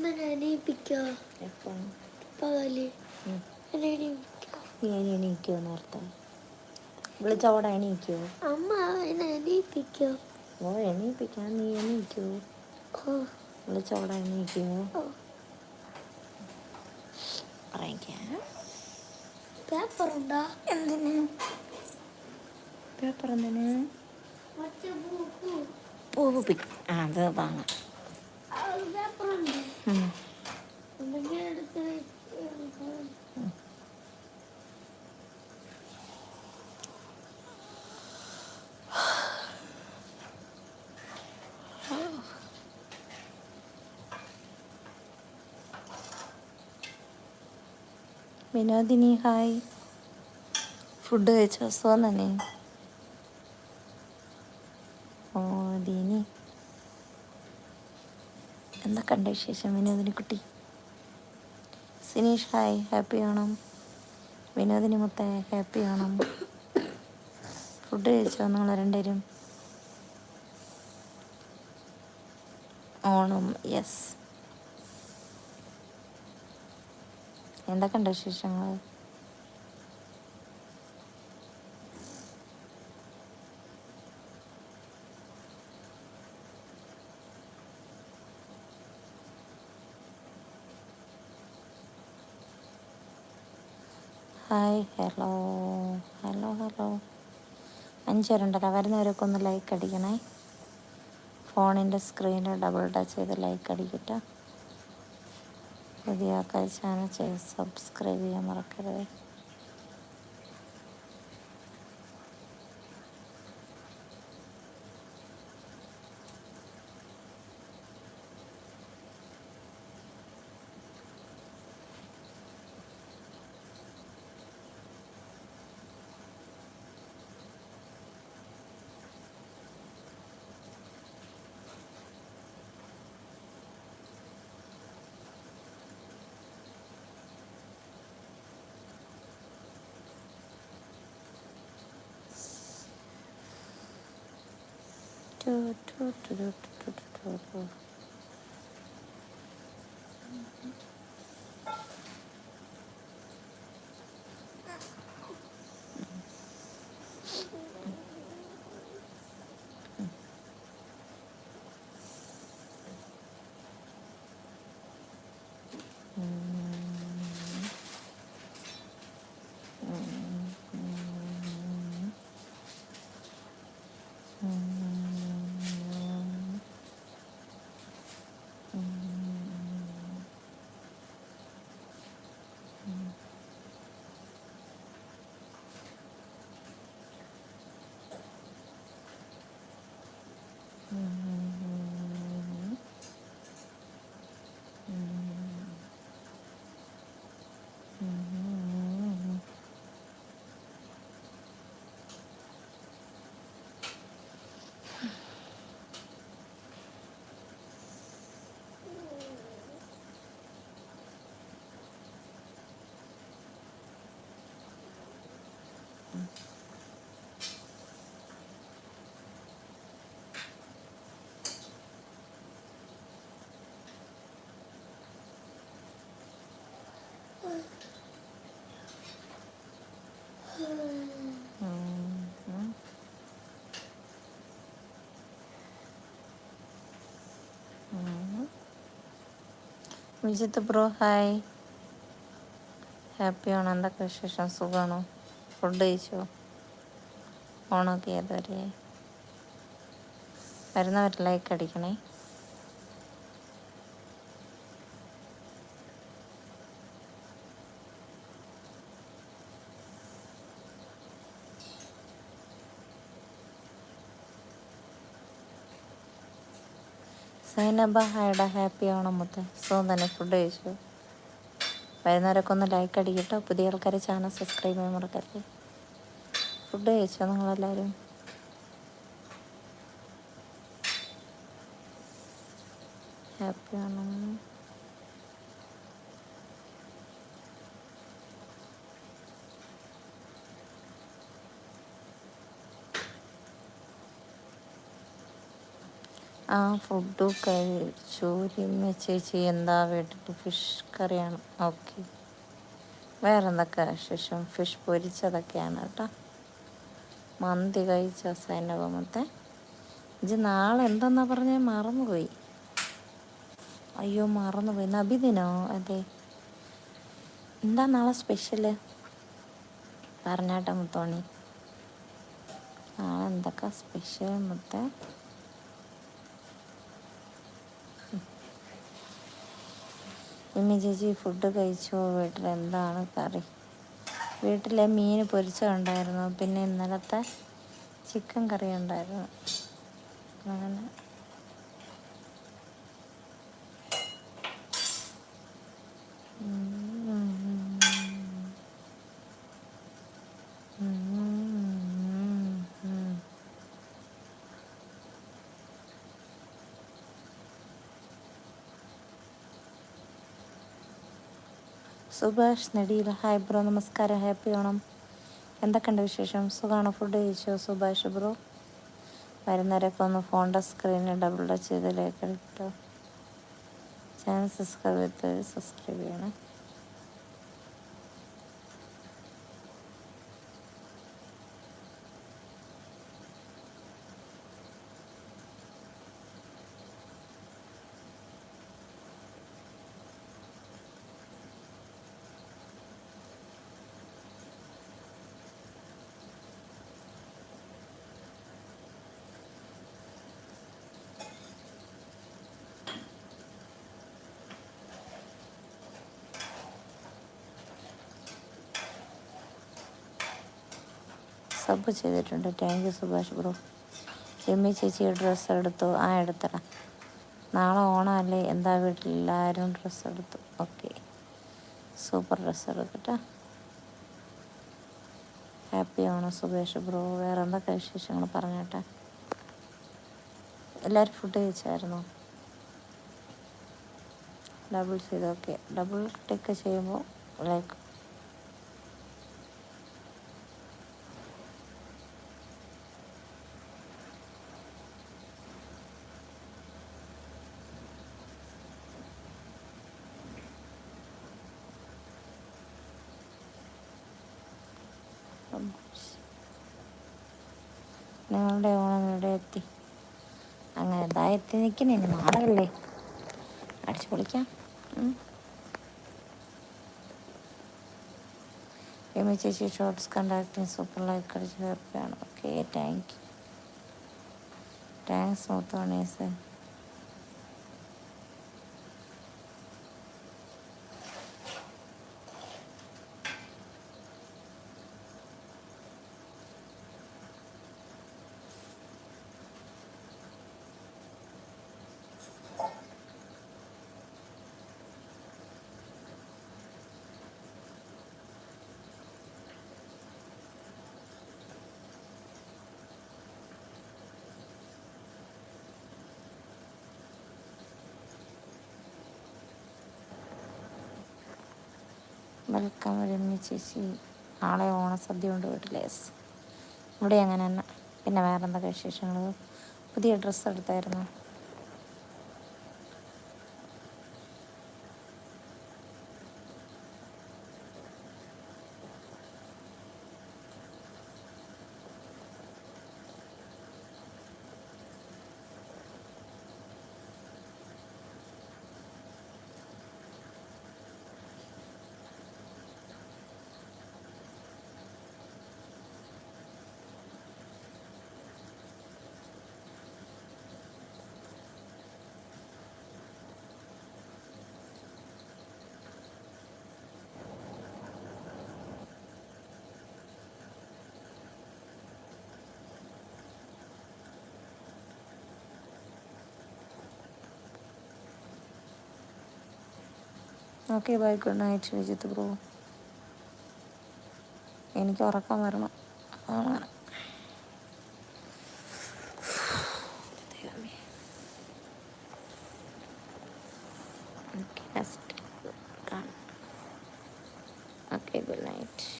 അമ്മനെ എണീപ്പിക്കോ? പകൽ ഞാൻ എണീക്കോ നേരത്തെ വിളിച്ചവിടെ എണീക്കോ? അമ്മ എന്നെ എണീപ്പിക്കോ? ഓ എണീപ്പിക്കാൻ നീ എണീക്കോ? വിളിച്ചവിടെ എണീക്കോ? പേപ്പർ എന്തിനാ? എന്തിന് പേപ്പർ എന്തിന് ഓ അത് വാങ്ങാം. വിനോദിനി ഹായ്. ഫുഡ് കഴിച്ചോ സുഖം തന്നെ. ഓ ദീനി. എന്തൊക്കെയുണ്ട് വിശേഷം വിനോദിനി കുട്ടി? സിനീഷ് ഹായ് ഹാപ്പി ഓണം വിനോദിനി മുത്ത ഹാപ്പി ഓണം ഫുഡ് കഴിച്ചോ? നിങ്ങൾ രണ്ടുപേരും? ഓണം യെസ്. എന്തൊക്കെയുണ്ട് വിശേഷങ്ങൾ? ഹായ് ഹലോ ഹലോ ഹലോ അഞ്ച് പേരുണ്ടല്ലോ വരുന്നവരൊക്കെ ഒന്ന് ലൈക്ക് അടിക്കണേ. ഫോണിന്റെ സ്ക്രീനിൽ ഡബിൾ ടച്ച് ചെയ്ത് ലൈക്ക് അടിക്കട്ടെ. പുതിയ ചാനൽ ചെയ്ത് സബ്സ്ക്രൈബ് ചെയ്യാൻ മറക്കരുത്. Mm-hmm. Vijith bro hi. Happy Onam എന്തൊക്കെ വിശേഷം? സുഖമാണോ ഫുഡ് കഴിച്ചോ? ഓണൊക്കെ ഏതുവരെ വരുന്നവർ ലൈക്ക് അടിക്കണേ. സൈനബ ഹായടാ ഹാപ്പി ഓണം മുത്ത. സുഖം തന്നെ ഫുഡ് കഴിച്ചു? വരുന്നവരൊക്കെ ഒന്ന് ലൈക്ക് അടിക്കട്ടോ. പുതിയ ആൾക്കാർ ചാനൽ സബ്സ്ക്രൈബ് ചെയ്യാൻ മറക്കരുത് ഫുഡ് കഴിച്ചോ നിങ്ങളെല്ലാവരും ഹാപ്പി ഓണം ആ ഫുഡ് കഴിച്ചു രമ്യ ചേച്ചി എന്താ വീട്ടിൽ ഫിഷ് കറിയാണ്. ഓക്കെ വേറെ എന്തൊക്കെ ശേഷം ഫിഷ് പൊരിച്ചതൊക്കെയാണ് കേട്ടോ. മന്തി കഴിച്ച സൈനവമത്തെ ഇജ് നാളെ എന്തെന്നാ പറഞ്ഞ? മറന്നുപോയി. അയ്യോ മറന്നുപോയി. നബിദിനോ അതെ. എന്താ നാളെ സ്പെഷ്യൽ പറഞ്ഞാട്ടെ മുത്തോണി. നാളെ എന്തൊക്കെ സ്പെഷ്യൽ മുത്തേ ഇമ്മി ചേച്ചി ഫുഡ് കഴിച്ചോ? വീട്ടിൽ എന്താണ് കറി? വീട്ടിലെ മീൻ പൊരിച്ചുണ്ടായിരുന്നു പിന്നെ ഇന്നലത്തെ ചിക്കൻ കറി ഉണ്ടായിരുന്നു അങ്ങനെ സുഭാഷ് നെടിയിൽ. ഹായ് ബ്രോ നമസ്കാരം. ഹാപ്പി ഓണം. എന്തൊക്കെയുണ്ട് വിശേഷം? സുഖമാണോ ഫുഡ് കഴിച്ചോ സുഭാഷ് ബ്രോ? വരുന്നവരൊക്കെ ഒന്ന് ഫോണിന്റെ സ്ക്രീനിൽ ഡബിൾ ടച്ച് ചെയ്തിലേക്ക് ഇട്ടോ. ചാനൽ സബ്സ്ക്രൈബ് ചെയ്ത് സബ്സ്ക്രൈബ് ചെയ്യണേ. സബ് ചെയ്തിട്ടുണ്ട്. Thank you Subhash bro. Ramya ചേച്ചി ഡ്രസ്സ് എടുത്തു. ആ എടുത്തടാ. നാളെ ഓണമല്ലേ? എന്താ വീട്ടിൽ എല്ലാവരും ഡ്രസ്സ് എടുത്തു? ഓക്കെ സൂപ്പർ ഡ്രസ്സ് എടുക്കട്ടെ ഹാപ്പി ഓണം സുഭേഷ് ബ്രോ. വേറെ എന്തൊക്കെ വിശേഷങ്ങൾ പറഞ്ഞോട്ടെ? എല്ലാവരും ഫുഡ് കഴിച്ചായിരുന്നോ? ഡബിൾ ചെയ്ത്. ഓക്കെ ഡബിൾ ടിക്ക് ചെയ്യുമ്പോൾ ലൈക്ക് നിങ്ങളുടെ ഓണം ഇവിടെ എത്തി. അങ്ങനെ ഇതാ എത്തി നിൽക്കുന്നേ മാറല്ലേ അടിച്ചു പൊളിക്കാം. എമി ചേച്ചി ഷോർട്സ് കണ്ടാക്ടിങ് സൂപ്പർ ലൈക്ക് അടിച്ച് തീർക്കുകയാണ്. ഓക്കെ താങ്ക് യു താങ്ക്സ് മുത്തോണീസ് വെൽക്കം രമ്യ ചേച്ചി നാളെ ഓണസദ്യ ഉണ്ട് യെസ്. ഇവിടെ അങ്ങനെ തന്നെ. പിന്നെ വേറെന്തൊക്കെ വിശേഷങ്ങൾ പുതിയ ഡ്രസ്സ് എടുത്തായിരുന്നു? Okay bye good night Vijith bro. എനിക്ക് ഉറക്കം വരണം. അങ്ങനെ